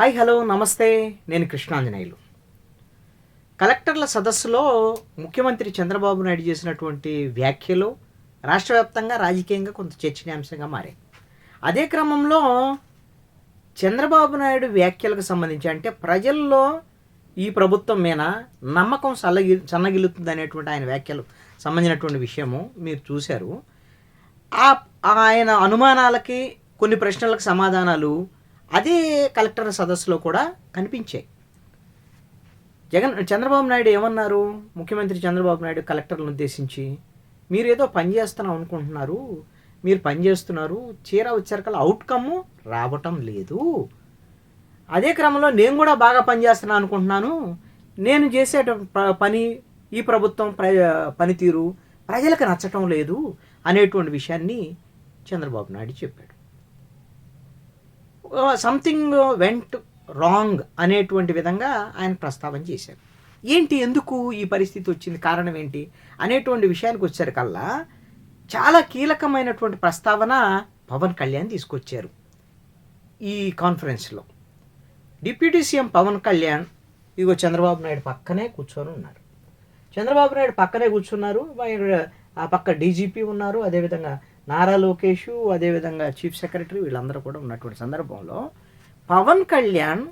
Hi hello నమస్తే. నేను కృష్ణాంజనేయులు. కలెక్టర్ల సదస్సులో ముఖ్యమంత్రి చంద్రబాబు నాయుడు చేసినటువంటి వ్యాఖ్యలు రాష్ట్ర వ్యాప్తంగా రాజకీయంగా కొంత చర్చనీయాంశంగా మారాయి. అదే క్రమంలో చంద్రబాబు నాయుడు వ్యాఖ్యలకు సంబంధించి అంటే ప్రజల్లో ఈ ప్రభుత్వం మీద నమ్మకం సల్లగి సన్నగిలుతుంది అనేటువంటి ఆయన వ్యాఖ్యలు సంబంధించినటువంటి విషయము మీరు చూశారు. ఆ ఆయన అనుమానాలకి కొన్ని ప్రశ్నలకు సమాధానాలు అదే కలెక్టర్ సదస్సులో కూడా కనిపించాయి. జగన్ చంద్రబాబు నాయుడు ఏమన్నారు? ముఖ్యమంత్రి చంద్రబాబు నాయుడు కలెక్టర్లను ఉద్దేశించి మీరు ఏదో పని చేస్తున్నాం అనుకుంటున్నారు మీరు పని చేస్తున్నారు చీర ఉచ్చరికల అవుట్కమ్ రావటం లేదు. అదే క్రమంలో నేను కూడా బాగా పనిచేస్తున్నాను అనుకుంటున్నాను. నేను చేసే పని ఈ ప్రభుత్వం ప్ర పనితీరు ప్రజలకు నచ్చటం లేదు అనేటువంటి విషయాన్ని చంద్రబాబు నాయుడు చెప్పాడు. సంథింగ్ వెంట్ రాంగ్ అనేటువంటి విధంగా ఆయన ప్రస్తావన చేశారు. ఏంటి ఎందుకు ఈ పరిస్థితి వచ్చింది? కారణం ఏంటి? అనేటువంటి విషయానికి వచ్చేసరికల్లా చాలా కీలకమైనటువంటి ప్రస్తావన పవన్ కళ్యాణ్ తీసుకొచ్చారు ఈ కాన్ఫరెన్స్లో. డిప్యూటీ సీఎం పవన్ కళ్యాణ్ ఇగో చంద్రబాబు నాయుడు పక్కనే కూర్చొని ఉన్నారు. చంద్రబాబు నాయుడు పక్కనే కూర్చున్నారు ఆ పక్క డీజీపీ ఉన్నారు అదేవిధంగా నారా లోకేష్ అదేవిధంగా చీఫ్ సెక్రటరీ వీళ్ళందరూ కూడా ఉన్నటువంటి సందర్భంలో పవన్ కళ్యాణ్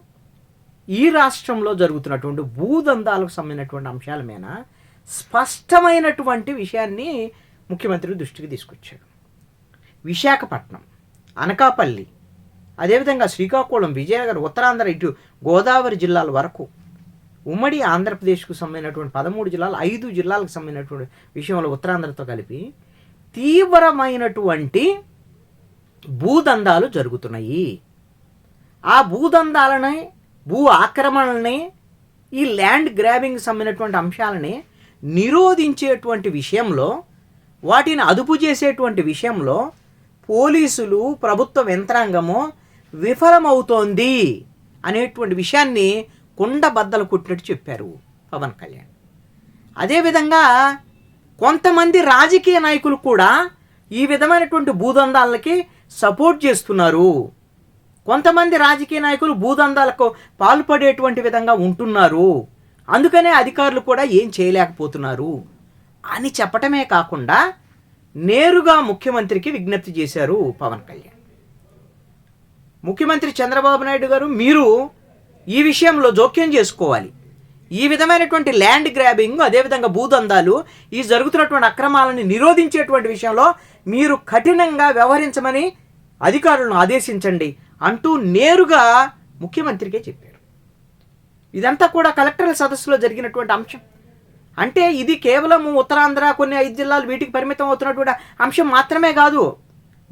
ఈ రాష్ట్రంలో జరుగుతున్నటువంటి భూదందాలకు సంబంధించినటువంటి అంశాల మీద స్పష్టమైనటువంటి విషయాన్ని ముఖ్యమంత్రి దృష్టికి తీసుకొచ్చాడు విశాఖపట్నం అనకాపల్లి అదేవిధంగా శ్రీకాకుళం విజయనగరం ఉత్తరాంధ్ర ఇటు గోదావరి జిల్లాల వరకు ఉమ్మడి ఆంధ్రప్రదేశ్కు సంబంధించినటువంటి పదమూడు జిల్లాలు ఐదు జిల్లాలకు సంబంధించినటువంటి విషయంలో ఉత్తరాంధ్రతో కలిపి తీవ్రమైనటువంటి భూదందాలు జరుగుతున్నాయి. ఆ భూదందాలని భూ ఆక్రమణల్ని ఈ ల్యాండ్ గ్రాబింగ్ సంబంధించినటువంటి అంశాలని నిరోధించేటువంటి విషయంలో వాటిని అదుపు చేసేటువంటి విషయంలో పోలీసులు ప్రభుత్వ యంత్రాంగము విఫలమవుతోంది అనేటువంటి విషయాన్ని కుండబద్దలు కుట్టినట్టు చెప్పారు పవన్ కళ్యాణ్. అదేవిధంగా కొంతమంది రాజకీయ నాయకులు కూడా ఈ విధమైనటువంటి భూదందాలకి సపోర్ట్ చేస్తున్నారు. కొంతమంది రాజకీయ నాయకులు భూదందాలకు పాల్పడేటువంటి విధంగా ఉంటున్నారు. అందుకనే అధికారులు కూడా ఏం చేయలేకపోతున్నారు. అని చెప్పటమే కాకుండా నేరుగా ముఖ్యమంత్రికి విజ్ఞప్తి చేశారు పవన్ కళ్యాణ్. ముఖ్యమంత్రి చంద్రబాబు నాయుడు గారు మీరు ఈ విషయంలో జోక్యం చేసుకోవాలి. ఈ విధమైనటువంటి ల్యాండ్ గ్రాబింగ్ అదేవిధంగా భూదందాలు ఈ జరుగుతున్నటువంటి అక్రమాలను నిరోధించేటువంటి విషయంలో మీరు కఠినంగా వ్యవహరించమని అధికారులను ఆదేశించండి అంటూ నేరుగా ముఖ్యమంత్రికే చెప్పారు. ఇదంతా కూడా కలెక్టర్ల సదస్సులో జరిగినటువంటి అంశం. అంటే ఇది కేవలం ఉత్తరాంధ్ర కొన్ని ఐదు జిల్లాలు వీటికి పరిమితం అవుతున్నటువంటి అంశం మాత్రమే కాదు.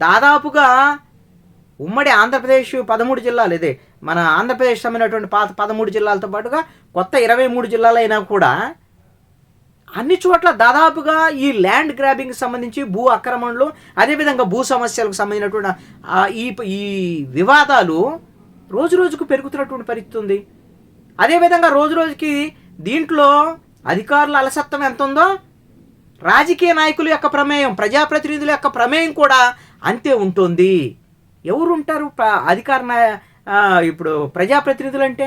దాదాపుగా ఉమ్మడి ఆంధ్రప్రదేశ్ పదమూడు జిల్లాలు ఇదే. మన ఆంధ్రప్రదేశ్ సమైనటువంటి పాత పదమూడు జిల్లాలతో పాటుగా కొత్త ఇరవై మూడు జిల్లాలైనా కూడా అన్ని చోట్ల దాదాపుగా ఈ ల్యాండ్ గ్రాబింగ్ సంబంధించి భూ అక్రమణలు అదేవిధంగా భూ సమస్యలకు సంబంధించినటువంటి ఈ ఈ వివాదాలు రోజు రోజుకు పెరుగుతున్నటువంటి పరిస్థితి ఉంది. అదేవిధంగా రోజు రోజుకి దీంట్లో అధికారుల అలసత్వం ఎంత ఉందో రాజకీయ నాయకుల యొక్క ప్రమేయం ప్రజాప్రతినిధుల యొక్క ప్రమేయం కూడా అంతే ఉంటుంది. ఎవరుంటారు? అధికార ఇప్పుడు ప్రజాప్రతినిధులు అంటే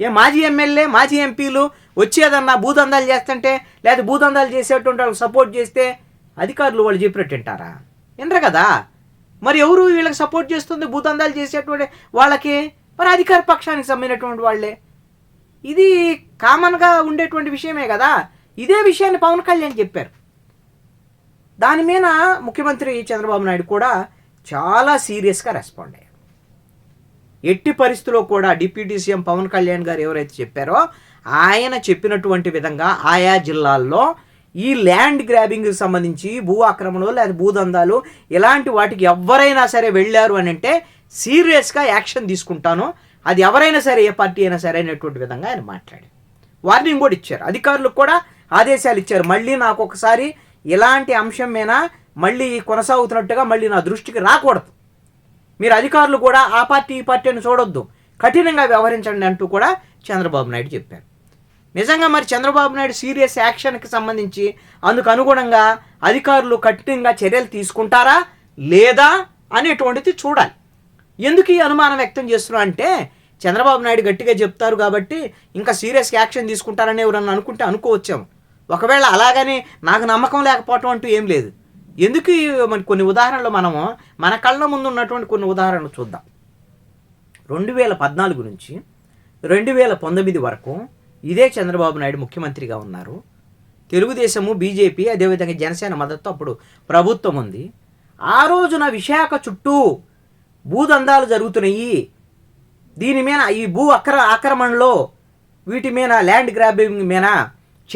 ఏ మాజీ ఎమ్మెల్యే మాజీ ఎంపీలు వచ్చేదన్నా భూదందాలు చేస్తుంటే లేదా భూదందాలు చేసేటువంటి వాళ్ళకి సపోర్ట్ చేస్తే అధికారులు వాళ్ళు చెప్పినట్టు వింటారా? వినరు కదా? మరి ఎవరు వీళ్ళకి సపోర్ట్ చేస్తుంది భూదందాలు చేసేటువంటి వాళ్ళకి? మరి అధికార పక్షానికి సంబంధించినటువంటి వాళ్ళే. ఇది కామన్గా ఉండేటువంటి విషయమే కదా. ఇదే విషయాన్ని పవన్ కళ్యాణ్ చెప్పారు. దాని మీద ముఖ్యమంత్రి చంద్రబాబు నాయుడు కూడా చాలా సీరియస్గా రెస్పాండ్ అయ్యారు. ఎట్టి పరిస్థితుల్లో కూడా డిప్యూటీ సీఎం పవన్ కళ్యాణ్ గారు ఎవరైతే చెప్పారో ఆయన చెప్పినటువంటి విధంగా ఆయా జిల్లాల్లో ఈ ల్యాండ్ గ్రాబింగ్కి సంబంధించి భూ ఆక్రమణలు లేదా భూదందాలు ఇలాంటి వాటికి ఎవరైనా సరే వెళ్ళారు అని అంటే సీరియస్గా యాక్షన్ తీసుకుంటాను. అది ఎవరైనా సరే ఏ పార్టీ అయినా సరే అనేటువంటి విధంగా ఆయన మాట్లాడారు. వార్నింగ్ కూడా ఇచ్చారు. అధికారులకు కూడా ఆదేశాలు ఇచ్చారు. మళ్ళీ నాకు ఒకసారి ఇలాంటి అంశం మీద మళ్ళీ కొనసాగుతున్నట్టుగా మళ్ళీ నా దృష్టికి రాకూడదు. మీరు అధికారులు కూడా ఆ పార్టీ ఈ పార్టీ అని చూడొద్దు. కఠినంగా వ్యవహరించండి అంటూ కూడా చంద్రబాబు నాయుడు చెప్పారు. నిజంగా మరి చంద్రబాబు నాయుడు సీరియస్ యాక్షన్కి సంబంధించి అందుకు అనుగుణంగా అధికారులు కఠినంగా చర్యలు తీసుకుంటారా? లేదా? అనేటువంటిది చూడాలి. ఎందుకు ఈ అనుమానం వ్యక్తం చేస్తున్నా అంటే చంద్రబాబు నాయుడు గట్టిగా చెప్తారు కాబట్టి ఇంకా సీరియస్ యాక్షన్ తీసుకుంటారని ఎవరన్నా అనుకుంటే అనుకోవచ్చాము. ఒకవేళ అలాగని నాకు నమ్మకం లేకపోవటం అంటూ ఏం లేదు. ఎందుకు మరి మన కొన్ని ఉదాహరణలు మనము మన కళ్ళ ముందు ఉన్నటువంటి కొన్ని ఉదాహరణలు చూద్దాం. రెండు వేల పద్నాలుగు నుంచి రెండు వేల పంతొమ్మిది వరకు ఇదే చంద్రబాబు నాయుడు ముఖ్యమంత్రిగా ఉన్నారు. తెలుగుదేశము బీజేపీ అదేవిధంగా జనసేన మద్దతు అప్పుడు ప్రభుత్వం ఉంది. ఆ రోజున విశాఖ చుట్టూ భూదందాలు జరుగుతున్నాయి. దీని మీద ఈ భూ అక్ర ఆక్రమణలో వీటి మీద ల్యాండ్ గ్రాబింగ్ మీద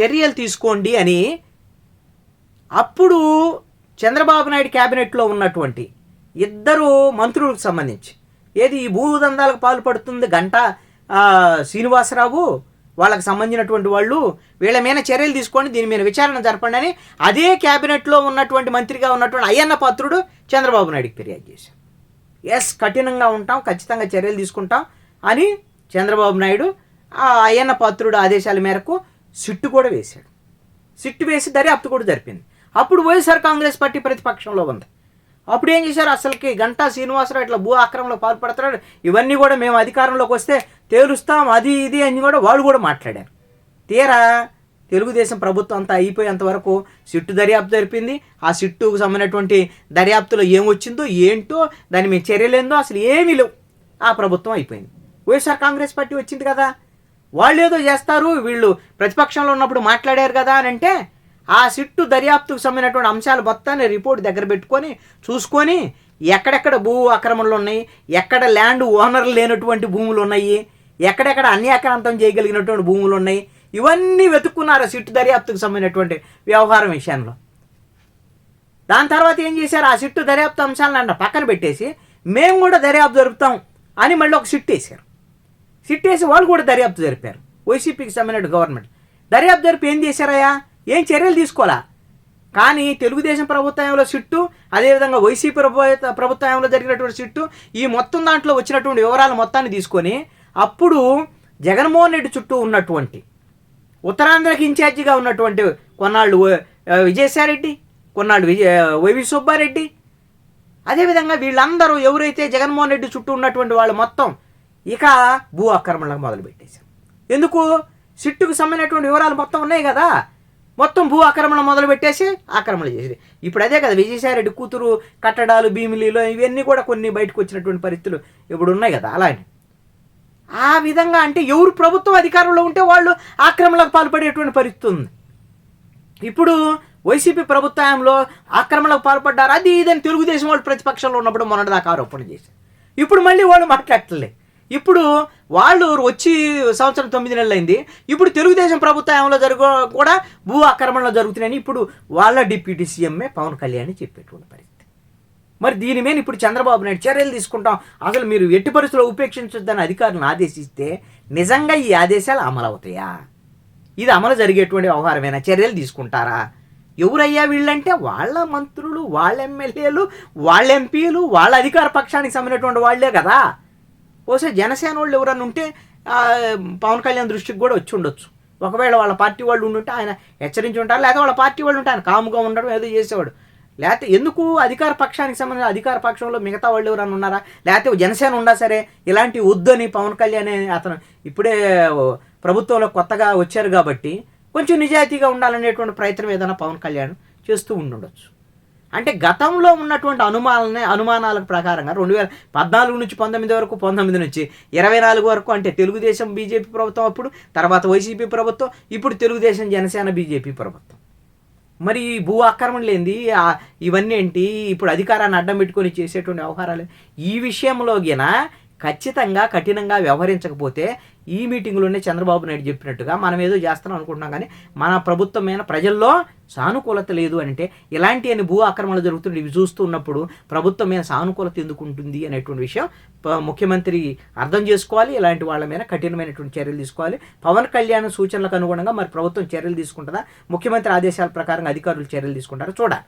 చర్యలు తీసుకోండి అని అప్పుడు చంద్రబాబు నాయుడు క్యాబినెట్లో ఉన్నటువంటి ఇద్దరు మంత్రులకు సంబంధించి. ఏది ఈ భూదందాలకు పాల్పడుతుంది గంట శ్రీనివాసరావు? వాళ్ళకి సంబంధించినటువంటి వాళ్ళు వీళ్ళ మీద చర్యలు తీసుకొని దీని మీద విచారణ జరపండి అని అదే క్యాబినెట్లో ఉన్నటువంటి మంత్రిగా ఉన్నటువంటి అయ్యన్న పాత్రుడు చంద్రబాబు నాయుడికి ఫిర్యాదు చేశారు. ఎస్ కఠినంగా ఉంటాం ఖచ్చితంగా చర్యలు తీసుకుంటాం అని చంద్రబాబు నాయుడు ఆ అయ్యన్న పాత్రుడు ఆదేశాల మేరకు సిట్టు కూడా వేశాడు. సిట్టు వేసి దర్యాప్తు కూడా జరిపింది. అప్పుడు వైఎస్ఆర్ కాంగ్రెస్ పార్టీ ప్రతిపక్షంలో ఉంది. అప్పుడు ఏం చేశారు? అసలుకి గంటా శ్రీనివాసరావు ఇట్లా భూ ఆక్రమణలో పాల్పడుతున్నాడు ఇవన్నీ కూడా మేము అధికారంలోకి వస్తే తేలుస్తాం అది ఇది అని కూడా వాళ్ళు కూడా మాట్లాడారు. తీరా? తెలుగుదేశం ప్రభుత్వం అంతా అయిపోయేంత వరకు సిట్టు దర్యాప్తు జరిపింది. ఆ సిట్టుకు సంబంధించినటువంటి దర్యాప్తులో ఏమొచ్చిందో ఏంటో దాని మీద చర్యలేందో అసలు ఏమీ లేవు. ఆ ప్రభుత్వం అయిపోయింది. వైఎస్ఆర్ కాంగ్రెస్ పార్టీ వచ్చింది కదా. వాళ్ళు ఏదో చేస్తారు వీళ్ళు ప్రతిపక్షంలో ఉన్నప్పుడు మాట్లాడారు కదా అని అంటే ఆ సిట్టు దర్యాప్తుకు సంబంధించినటువంటి అంశాలు మొత్తాన్ని రిపోర్ట్ దగ్గర పెట్టుకొని చూసుకొని ఎక్కడెక్కడ భూ ఆక్రమణలు ఉన్నాయి ఎక్కడ ల్యాండ్ ఓనర్లు లేనటువంటి భూములు ఉన్నాయి ఎక్కడెక్కడ అన్యాక్రాంతం చేయగలిగినటువంటి భూములు ఉన్నాయి ఇవన్నీ వెతుక్కున్నారు సిట్టు దర్యాప్తుకు సంబంధించినటువంటి వ్యవహారం విషయంలో. దాని తర్వాత ఏం చేశారు? ఆ సిట్టు దర్యాప్తు అంశాలను అన్న పక్కన పెట్టేసి మేము కూడా దర్యాప్తు జరుపుతాం అని మళ్ళీ ఒక సిట్ వేశారు. సిట్ వేసి వాళ్ళు కూడా దర్యాప్తు జరిపారు. వైసీపీకి సంబంధించిన గవర్నమెంట్. దర్యాప్తు జరిపి ఏం చేశారయ్యా? ఏం చర్యలు తీసుకోవాలా? కానీ తెలుగుదేశం ప్రభుత్వంలో సిట్టు అదేవిధంగా వైసీపీ ప్రభు- ప్రభుత్వంలో జరిగినటువంటి సిట్టు ఈ మొత్తం దాంట్లో వచ్చినటువంటి వివరాలు మొత్తాన్ని తీసుకొని అప్పుడు జగన్మోహన్ రెడ్డి చుట్టూ ఉన్నటువంటి ఉత్తరాంధ్రకి ఇన్ఛార్జిగా ఉన్నటువంటి కొన్నాళ్ళు విజయసాయిరెడ్డి కొన్నాళ్ళు విజయ వైవి సుబ్బారెడ్డి అదేవిధంగా వీళ్ళందరూ ఎవరైతే జగన్మోహన్ రెడ్డి చుట్టూ ఉన్నటువంటి వాళ్ళు మొత్తం ఇక భూ ఆక్రమణలకు మొదలుపెట్టేశారు. ఎందుకు? సిట్టుకు సంబంధించినటువంటి వివరాలు మొత్తం ఉన్నాయి కదా. మొత్తం భూ ఆక్రమణ మొదలు పెట్టేసి ఆక్రమణ చేసేది. ఇప్పుడు అదే కదా విజయసాయిరెడ్డి కూతురు కట్టడాలు భీమిలీలో ఇవన్నీ కూడా కొన్ని బయటకు వచ్చినటువంటి పరిస్థితులు ఇప్పుడు ఉన్నాయి కదా అలానే ఆ విధంగా అంటే ఎవరు ప్రభుత్వం అధికారంలో ఉంటే వాళ్ళు ఆక్రమణలకు పాల్పడేటువంటి పరిస్థితి ఉంది. ఇప్పుడు వైసీపీ ప్రభుత్వంలో ఆక్రమణకు పాల్పడ్డారు అది ఇదని తెలుగుదేశం వాళ్ళు ప్రతిపక్షంలో ఉన్నప్పుడు మొన్నటిదాకా ఆరోపణ చేశారు. ఇప్పుడు మళ్ళీ వాళ్ళు మాట్లాడలే ఇప్పుడు వాళ్ళు వచ్చి సంవత్సరం తొమ్మిది నెలలు అయింది. ఇప్పుడు తెలుగుదేశం ప్రభుత్వంలో జరుగు కూడా భూ ఆక్రమణలు జరుగుతున్నాయని ఇప్పుడు వాళ్ళ డిప్యూటీ సీఎంఏ పవన్ కళ్యాణ్ చెప్పేటువంటి పరిస్థితి. మరి దీని మీద ఇప్పుడు చంద్రబాబు నాయుడు చర్యలు తీసుకుంటాం. అసలు మీరు ఎట్టి పరిస్థితుల్లో ఉపేక్షించొద్దని అధికారులను ఆదేశిస్తే నిజంగా ఈ ఆదేశాలు అమలు అవుతాయా? ఇది అమలు జరిగేటువంటి వ్యవహారమైన? చర్యలు తీసుకుంటారా? ఎవరయ్యా వీళ్ళంటే వాళ్ళ మంత్రులు వాళ్ళ ఎమ్మెల్యేలు వాళ్ళ ఎంపీలు వాళ్ళ అధికార పక్షానికి సంబంధించినటువంటి వాళ్ళే కదా. ఓసే జనసేన వాళ్ళు ఎవరన్నా ఉంటే పవన్ కళ్యాణ్ దృష్టికి కూడా వచ్చి ఉండొచ్చు. ఒకవేళ వాళ్ళ పార్టీ వాళ్ళు ఉండుంటే ఆయన హెచ్చరించి ఉంటారు లేదా వాళ్ళ పార్టీ వాళ్ళు ఉంటే ఆయన కాముగా ఉండడం ఏదో చేసేవాడు. లేకపోతే ఎందుకు అధికార పక్షానికి సంబంధించిన అధికార పక్షంలో మిగతా వాళ్ళు ఎవరైనా ఉన్నారా? లేకపోతే జనసేన ఉండా సరే ఇలాంటి వద్దని పవన్ కళ్యాణ్ అనే అతను ఇప్పుడే ప్రభుత్వంలో కొత్తగా వచ్చారు కాబట్టి కొంచెం నిజాయితీగా ఉండాలనేటువంటి ప్రయత్నం ఏదైనా పవన్ కళ్యాణ్ చేస్తూ ఉండుండొచ్చు. అంటే గతంలో ఉన్నటువంటి అనుమానాలనే అనుమానాల ప్రకారంగా రెండు వేల పద్నాలుగు నుంచి పంతొమ్మిది వరకు పంతొమ్మిది నుంచి ఇరవై నాలుగు వరకు అంటే తెలుగుదేశం బీజేపీ ప్రభుత్వం అప్పుడు తర్వాత వైసీపీ ప్రభుత్వం ఇప్పుడు తెలుగుదేశం జనసేన బీజేపీ ప్రభుత్వం. మరి ఈ భూ ఆక్రమణలు ఏంది? ఇవన్నీ ఏంటి? ఇప్పుడు అధికారాన్ని అడ్డం పెట్టుకొని చేసేటువంటి వ్యవహారాలు. ఈ విషయంలో గిన ఖచ్చితంగా కఠినంగా వ్యవహరించకపోతే ఈ మీటింగ్లోనే చంద్రబాబు నాయుడు చెప్పినట్టుగా మనం ఏదో చేస్తున్నాం అనుకుంటున్నాం కానీ మన ప్రభుత్వం మీద ప్రజల్లో సానుకూలత లేదు అంటే ఇలాంటి అని భూ ఆక్రమణలు జరుగుతుంటే ఇవి చూస్తున్నప్పుడు ప్రభుత్వం మీద సానుకూలత ఎందుకు ఉంటుంది అనేటువంటి విషయం ముఖ్యమంత్రి అర్థం చేసుకోవాలి ఇలాంటి వాళ్ళ మీద కఠినమైనటువంటి చర్యలు తీసుకోవాలి. పవన్ కళ్యాణ్ సూచనలకు అనుగుణంగా మరి ప్రభుత్వం చర్యలు తీసుకుంటుందా? ముఖ్యమంత్రి ఆదేశాల ప్రకారం అధికారులు చర్యలు తీసుకుంటారా? చూడాలి.